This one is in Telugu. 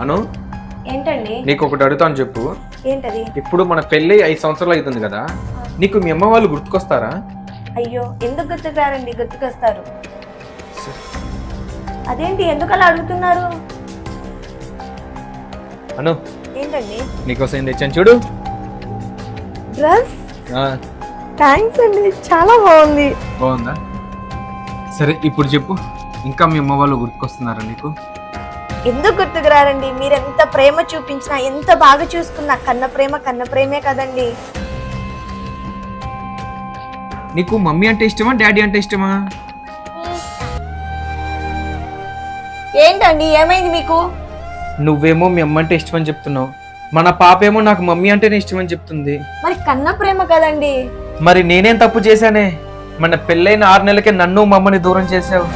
అను? ఏంటండి? నీకు ఒకటి అడుగుతాను చెప్పు. ఏంటది? ఇప్పుడు మన పెళ్ళి ఐదు సంవత్సరాలు అవుతుంది కదా. నీకు మీ అమ్మ వాళ్ళు గుర్తుకొస్తారా? అయ్యో ఎందుకు గుర్తుకురారండి? గుర్తుకొస్తారు. అదేంటి? ఎందుకు అలా అడుగుతున్నారు? అను. ఏంటండి? నీకోసం ఏం తెచ్చాను చూడు. డ్రెస్? ఆ, థ్యాంక్స్ అండి. చాలా బాగుంది. బాగుందా? సరే ఇప్పుడు చెప్పు. ఇంకా మీ అమ్మ వాళ్ళు గుర్తుకొస్తున్నారా నీకు? ఎందుకు గుర్తుకురారండి? మీరు ఎంత ప్రేమ చూపించినా ఎంత బాగా చూసుకున్నా కన్న ప్రేమ కన్న ప్రేమే కదండి. నీకు మమ్మీ అంటే ఇష్టమా డాడీ అంటే ఇష్టమా? ఏంటండి ఏమైంది మీకు? నువ్వేమో మీ అమ్మ అంటే ఇష్టమని చెప్తున్నావు. మన పాప ఏమో నాకు మమ్మీ అంటేనే ఇష్టమని చెప్తుంది. మరి కన్న ప్రేమ కదండి. మరి నేనేం తప్పు చేశానే? మన పెళ్ళైన ఆరు నెలలకే నన్ను మమ్మని దూరం చేసావు